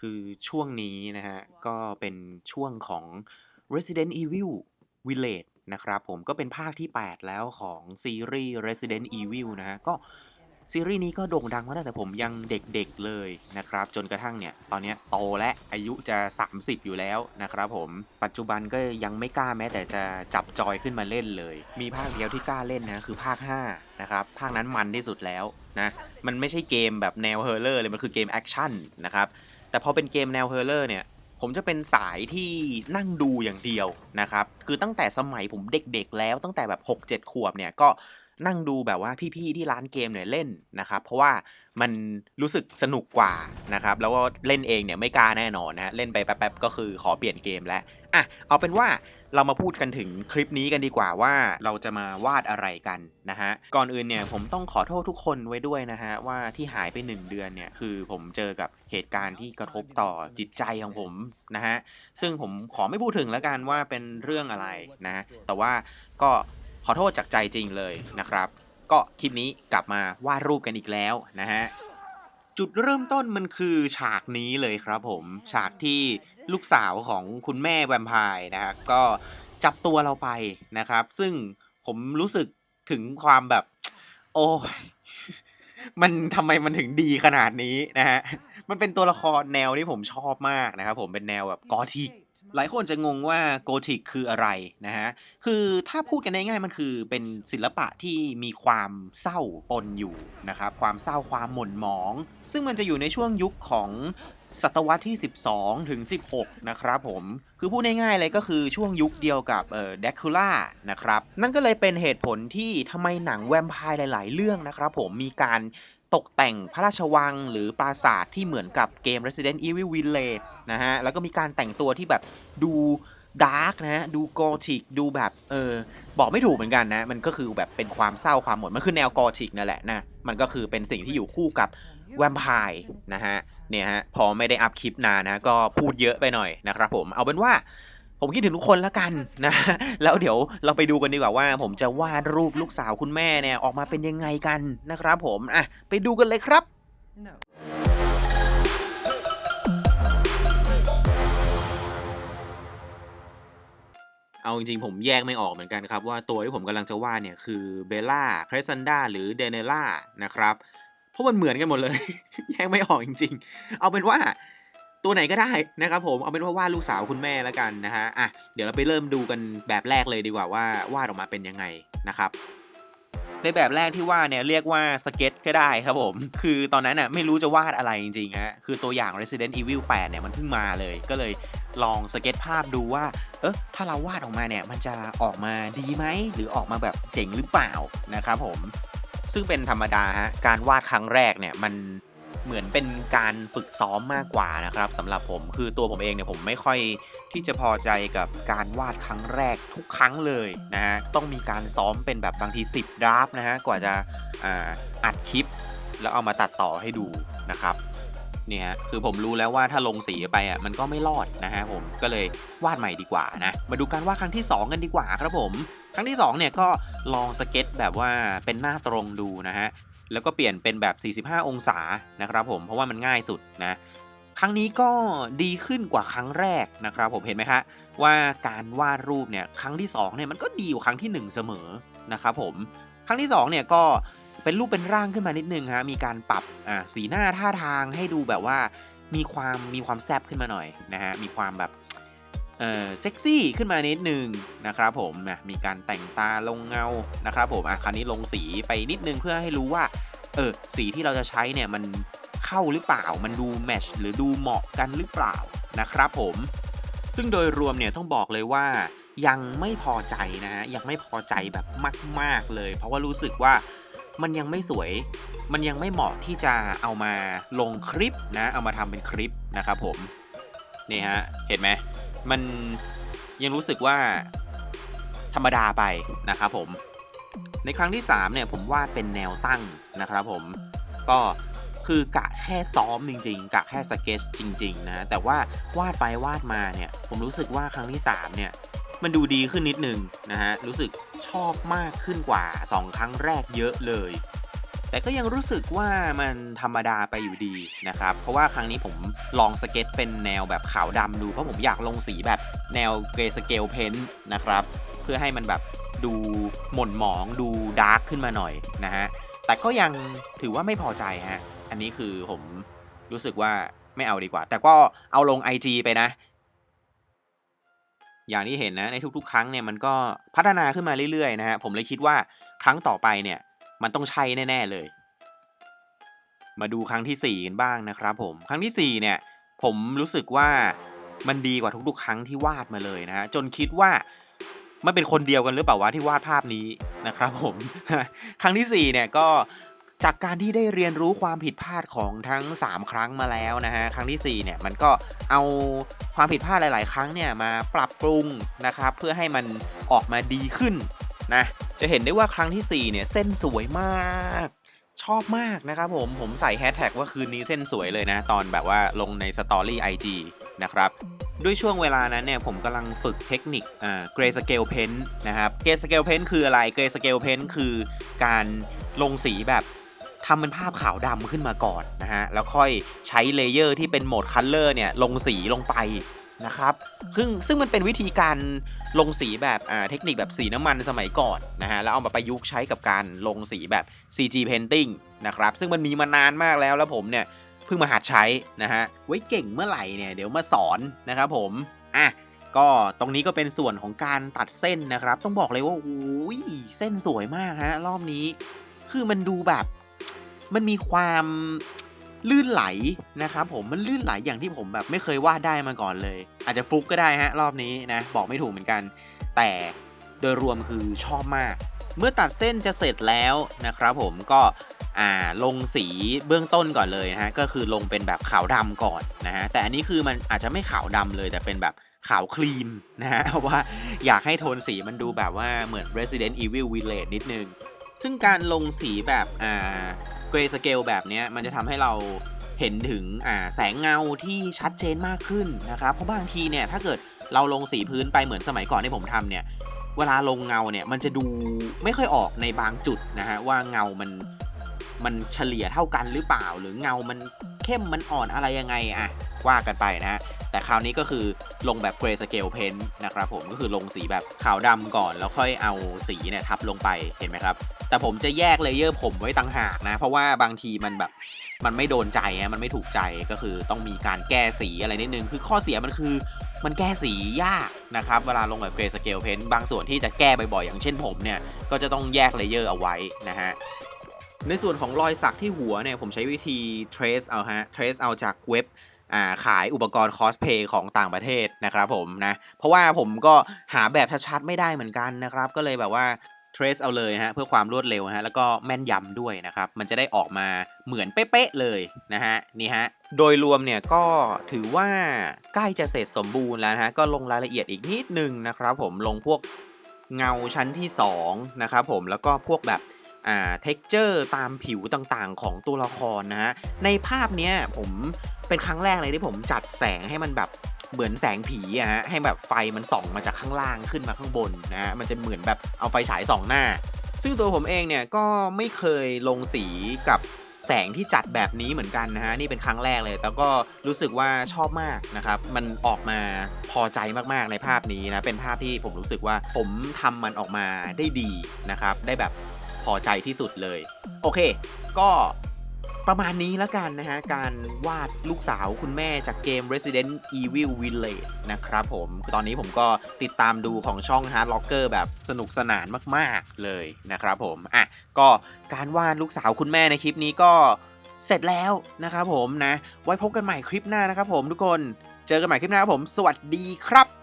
คือช่วงนี้นะฮะ ก็เป็นช่วงของ Resident Evil Village นะครับผมก็เป็นภาคที่ 8 แล้วของซีรีส์ Resident Evil นะฮะ ก็ซีรีส์นี้ก็โด่งดังมาตั้งแต่ผมยังเด็กๆเลยนะครับ จนกระทั่งเนี่ย ตอนนี้โตและอายุจะ 30 อยู่แล้วนะครับผมปัจจุบันก็ยังไม่กล้าแม้แต่จะจับจอยขึ้นมาเล่นเลย มีภาคเดียวที่กล้าเล่นนะคือภาค 5 นะครับ ภาคนั้นมันที่สุดแล้วนะ มันไม่ใช่เกมแบบแนวเฮอร์เลอร์เลย มันคือเกมแอคชั่นนะครับ แต่พอเป็นเกมแนวเฮอร์เลอร์เนี่ย ผมจะเป็นสายที่นั่งดูอย่างเดียวนะครับ คือตั้งแต่สมัยผมเด็กๆแล้วตั้งแต่แบบ 6-7 ขวบเนี่ยก็นั่งดูแบบว่าพี่ๆที่ร้านเกมเนี่ยเล่นนะครับ เพราะว่ามันรู้สึกสนุกกว่านะครับ แล้วก็เล่นเองเนี่ยไม่กล้าแน่นอนนะฮะเล่นไปแป๊บๆก็คือขอเปลี่ยนเกมแล้วอะเอาเป็นว่า เรามาพูดกันถึงคลิปนี้กันดีกว่าว่าเราจะมาวาดอะไรกันนะฮะ ก่อนอื่นเนี่ยผมต้องขอโทษทุกคนไว้ด้วยนะฮะว่าที่หายไป 1 เดือนเนี่ยคือผมเจอกับเหตุการณ์ที่กระทบต่อจิตใจของผมนะฮะ ซึ่งผมขอไม่พูดถึงแล้วกันว่าเป็นเรื่องอะไรนะ แต่ว่าก็ขอโทษจากใจจริงเลยนะครับ ก็คลิปนี้กลับมาวาดรูปกันอีกแล้วนะฮะ จุดเริ่มต้นมันคือฉากนี้เลยครับผม ฉากที่ลูกสาวของคุณแม่แวมไพร์นะครับก็จับตัวเราไปนะครับ ซึ่งผมรู้สึกถึงความแบบ โอ้ยมันทำไมมันถึงดีขนาดนี้นะฮะ มันเป็นตัวละครแนวที่ผมชอบมากนะครับผมเป็นแนวแบบกอทิก หลายคนจะงงว่าโกธิกคืออะไรนะฮะ คือถ้าพูดกันง่ายๆมันคือเป็นศิลปะที่มีความเศร้าปนอยู่นะครับ ความเศร้าความหม่นหมอง ซึ่งมันจะอยู่ในช่วงยุคของศตวรรษที่ 12 ถึง 16 นะครับผม คือพูดง่ายๆเลยก็คือช่วงยุคเดียวกับเอ่อเดคูล่านะครับ นั่นก็เลยเป็นเหตุผลที่ทำไมหนังแวมไพร์หลาย ๆ เรื่องนะครับผมมีการ ตกแต่งพระราชวังหรือปราสาทที่เหมือนกับเกม Resident Evil Village นะฮะ แล้วก็มีการแต่งตัวที่แบบดูดาร์กนะฮะดูกอธิกดูแบบเออบอกไม่ถูกเหมือนกันนะ มันก็คือแบบเป็นความเศร้าความหมดมันคือแนวกอธิกนั่นแหละนะ มันก็คือเป็นสิ่งที่อยู่คู่กับแวมไพร์นะฮะเนี่ยฮะพอไม่ได้อัพคลิปนานนะก็พูดเยอะไปหน่อยนะครับผมเอาเป็นว่า ผมคิดถึงทุกคนแล้วกันนะ แล้วเดี๋ยวเราไปดูกันดีกว่าว่า ผมจะวาดรูปลูกสาวคุณแม่เนี่ยออกมาเป็นยังไงกันนะครับผมอะไปดูกันเลยครับ No. เอาจริงๆผมแยกไม่ออกเหมือนกันครับ ว่าตัวที่ผมกำลังจะวาดเนี่ยคือเบลล่าครซันดาหรือเดเนล่านะครับ เพราะมันเหมือนกันหมดเลย แยกไม่ออกจริง ๆ เอาเป็นว่า ตัวไหนก็ได้นะครับผมเอาเป็นว่าวาดลูกสาวคุณแม่แล้วกันนะฮะอะเดี๋ยวเราไปเริ่มดูกันแบบแรกเลยดีกว่าว่าวาดออกมาเป็นยังไงนะครับในแบบแรกที่วาดเนี่ยเรียกว่าสเก็ตก็ได้ครับผม คือตอนนั้นน่ะไม่รู้จะวาดอะไรจริงๆฮะคือตัวอย่าง Resident Evil 8 เนี่ยมันเพิ่งมาเลย ก็เลยลองสเก็ตภาพดูว่า เออถ้าเราวาดออกมาเนี่ยมันจะออกมาดีไหม หรือออกมาแบบเจ๋งหรือเปล่านะครับผม ซึ่งเป็นธรรมดาฮะ การวาดครั้งแรกเนี่ยมัน เหมือนเป็นการฝึกซ้อมมากกว่านะครับสำหรับผมคือตัวผมเองเนี่ยผมไม่ค่อยที่จะพอใจกับการวาดครั้งแรกทุกครั้งเลยนะฮะต้องมีการซ้อมเป็นแบบบางที 10ดราฟนะฮะกว่าจะอ่าอัดคลิป แล้วเอามาตัดต่อให้ดูนะครับเนี่ยคือผมรู้แล้วว่าถ้าลงสีไปอะมันก็ไม่รอดนะฮะผมก็เลยวาดใหม่ดีกว่านะมาดูการวาดครั้งที่ 2 กันดีกว่าครับผม ครั้งที่2เนี่ยก็ลองสเก็ตแบบว่าเป็นหน้าตรงดูนะฮะ แล้วก็เปลี่ยนเป็นแบบ 45 องศานะครับผมเพราะว่ามันง่ายสุดนะครั้งนี้ก็ดีขึ้นกว่าครั้งแรกนะครับผมเห็นไหมฮะว่าการวาดรูปเนี่ยครั้งที่2เนี่ยมันก็ดีกว่าครั้งที่ 1 เสมอนะครับผมครั้งที่2เนี่ยก็เป็นรูปเป็นร่างขึ้นมานิดนึงฮะมีการปรับอ่าสีหน้าท่าทางให้ดูแบบว่ามีความมีความแซบขึ้นมาหน่อยนะฮะมีความแบบ เออเซ็กซี่ขึ้นมานิดนึงนะครับผมนะมีการแต่งตาลงเงานะครับผมอะคราวนี้ลงสีไปนิดนึงเพื่อให้รู้ว่าเออสีที่เราจะใช้เนี่ยมันเข้าหรือเปล่า มันดูแมชหรือดูเหมาะกันหรือเปล่านะครับผม ซึ่งโดยรวมเนี่ยต้องบอกเลยว่ายังไม่พอใจนะฮะยังไม่พอใจแบบมาก ๆเลย เพราะว่ารู้สึกว่ามันยังไม่สวย มันยังไม่เหมาะที่จะเอามาลงคลิปนะ เอามาทำเป็นคลิปนะครับผม นี่ฮะ เห็นไหม มันยังรู้สึกว่าธรรมดาไปนะครับผม ในครั้งที่ 3 เนี่ยผมวาดเป็นแนวตั้งนะครับผมก็คือกะแค่ซ้อมจริงๆ กะแค่สเก็ตจริง ๆ นะ แต่ว่าวาดไปวาดมาเนี่ยผมรู้สึกว่าครั้งที่ 3 เนี่ยมันดูดีขึ้นนิดนึงนะฮะรู้สึกชอบมากขึ้นกว่า 2 ครั้งแรกเยอะเลย แต่ก็ยังรู้สึกว่ามันธรรมดาไปอยู่ดีนะครับ เพราะว่าครั้งนี้ผมลองสเก็ตเป็นแนวแบบขาวดำดู เพราะผมอยากลงสีแบบแนวเกรสเกลเพนนะครับ เพื่อให้มันแบบดูหม่นหมองดูดาร์กขึ้นมาหน่อยนะฮะ แต่ก็ยังถือว่าไม่พอใจฮะ อันนี้คือผมรู้สึกว่าไม่เอาดีกว่า แต่ก็เอาลง IG ไปนะ อย่างที่เห็นนะในทุกๆ ครั้งเนี่ยมันก็พัฒนาขึ้นมาเรื่อยๆนะฮะ ผมเลยคิดว่าครั้งต่อไปเนี่ย มันต้องใช่แน่ ๆ เลย มาดูครั้งที่4กันบ้างนะครับผม ครั้งทีสี่4เนี่ยผมรู้สึกว่ามันดีกว่าทุกๆ ครั้งที่วาดมาเลยนะฮะจนคิดว่ามันเป็นคนเดียวกันหรือเปล่าวะที่วาดภาพนี้นะครับผม ครั้งทีสี่4เนี่ยก็จากการที่ได้เรียนรู้ความผิดพลาดของทั้ง 3 ครั้งมาแล้วนะฮะ ครั้งทีสี่4เนี่ยมันก็เอาความผิดพลาดหลาย ๆ ครั้งเนี่ยมาปรับปรุงนะครับ เพื่อให้มันออกมาดีขึ้นนะ จะเห็นได้ว่าครั้งทีสี่ 4 เนี่ย เส้นสวยมาก ชอบมากนะครับผม ผมใส่แฮชแท็กว่าคืนนี้เส้นสวยเลยนะ ตอนแบบว่าลงในสตอรี่ IG นะครับด้วยช่วงเวลานั้นเนี่ยผมกำลังฝึกเทคนิคอ่าเกรสเกลเพนนะครับเกรสเกลเพนคืออะไรเกรสเกลเพนคือการลงสีแบบทำเป็นภาพขาวดำขึ้นมาก่อนนะฮะ แล้วค่อยใช้เลเยอร์ที่เป็นโหมดคัลเลอร์เนี่ยลงสีลงไป นะครับซึ่งซึ่งมันเป็นวิธีการลงสีแบบอ่าเทคนิคแบบสีน้ำมันสมัยก่อนนะฮะแล้วเอามาประยุกต์ใช้กับการลงสีแบบ CG Painting นะครับซึ่งมันมีมานานมากแล้วแล้วผมเนี่ยเพิ่งมาหัดใช้นะฮะไว้เก่งเมื่อไหร่เนี่ยเดี๋ยวมาสอนนะครับผมอะก็ตรงนี้ก็เป็นส่วนของการตัดเส้นนะครับ ต้องบอกเลยว่าโอ้ยเส้นสวยมากฮะรอบนี้ คือมันดูแบบ มันมีความ ลื่นไหลนะครับผมมันลื่นไหลอย่างที่ผมแบบไม่เคยวาดได้มาก่อนเลย อาจจะฟุกก็ได้ฮะรอบนี้นะบอกไม่ถูกเหมือนกัน แต่โดยรวมคือชอบมาก เมื่อตัดเส้นจะเสร็จแล้วนะครับผมก็อ่าลงสีเบื้องต้นก่อนเลยนะฮะก็คือลงเป็นแบบขาวดำก่อนนะฮะแต่อันนี้คือมันอาจจะไม่ขาวดำเลย แต่เป็นแบบขาวครีมนะฮะเพราะว่าอยากให้โทนสีมันดูแบบว่าเหมือน Resident Evil Village นิดนึง ซึ่งการลงสีแบบอ่า เกรสเกลแบบนี้มันจะทำให้เราเห็นถึงแสงเงาที่ชัดเจนมากขึ้นนะครับ เพราะบางทีเนี่ยถ้าเกิดเราลงสีพื้นไปเหมือนสมัยก่อนที่ผมทำเนี่ย เวลาลงเงาเนี่ยมันจะดูไม่ค่อยออกในบางจุดนะฮะว่าเงามันมันเฉลี่ยเท่ากันหรือเปล่า หรือเงามัน เข้มมันอ่อนอะไรยังไงอะว่ากันไปนะฮะแต่คราวนี้ก็คือลงแบบเกรสเกลเพนนะครับผมก็คือลงสีแบบขาวดำก่อนแล้วค่อยเอาสีเนี่ยทับลงไปเห็นไหมครับ แต่ผมจะแยกเลเยอร์ผมไว้ต่างหากนะ เพราะว่าบางทีมันแบบมันไม่โดนใจฮะมันไม่ถูกใจก็คือต้องมีการแก้สีอะไรนิดนึง คือข้อเสียมันคือมันแก้สียากนะครับ เวลาลงแบบเกรสเกลเพนบางส่วนที่จะแก้บ่อยๆอย่างเช่นผมเนี่ย ก็จะต้องแยกเลเยอร์เอาไว้นะฮะ ในส่วนของรอยสักที่หัวเนี่ยผมใช้วิธี trace เอาฮะ trace เอาจากเว็บขายอุปกรณ์คอสเพย์ของต่างประเทศนะครับผมนะ เพราะว่าผมก็หาแบบชัดๆไม่ได้เหมือนกันนะครับ ก็เลยแบบว่า trace เอาเลยฮะเพื่อความรวดเร็วนะฮะแล้วก็แม่นยำด้วยนะครับ มันจะได้ออกมาเหมือนเป๊ะๆเลยนะฮะนี่ฮะโดยรวมเนี่ยก็ถือว่าใกล้จะเสร็จสมบูรณ์แล้วฮะก็ลงรายละเอียดอีกนิดนึงนะครับผมลงพวกเงาชั้นที่2นะครับผมแล้วก็พวกแบบ texture ตามผิวต่างๆ ของตัวละครนะฮะ ในภาพเนี้ยผมเป็นครั้งแรกเลยที่ผมจัดแสงให้มันแบบเหมือนแสงผีอะฮะ ให้แบบไฟมันส่องมาจากข้างล่างขึ้นมาข้างบนนะฮะ มันจะเหมือนแบบเอาไฟฉายส่องหน้า ซึ่งตัวผมเองเนี่ยก็ไม่เคยลงสีกับแสงที่จัดแบบนี้เหมือนกันนะฮะ นี่เป็นครั้งแรกเลย แล้วก็รู้สึกว่าชอบมากนะครับ มันออกมาพอใจมากๆในภาพนี้นะ เป็นภาพที่ผมรู้สึกว่าผมทำมันออกมาได้ดีนะครับ ได้แบบ พอใจที่สุดเลย โอเค ก็ประมาณนี้แล้วกันนะฮะ การวาดลูกสาวคุณแม่จากเกม Resident Evil Village นะครับผม ตอนนี้ผมก็ติดตามดูของช่อง Hard Locker แบบสนุกสนานมาก ๆ เลยนะครับผม อะ ก็การวาดลูกสาวคุณแม่ในคลิปนี้ก็เสร็จแล้วนะครับผมนะ ไว้พบกันใหม่คลิปหน้านะครับผมทุกคน เจอกันใหม่คลิปหน้าครับผม สวัสดีครับ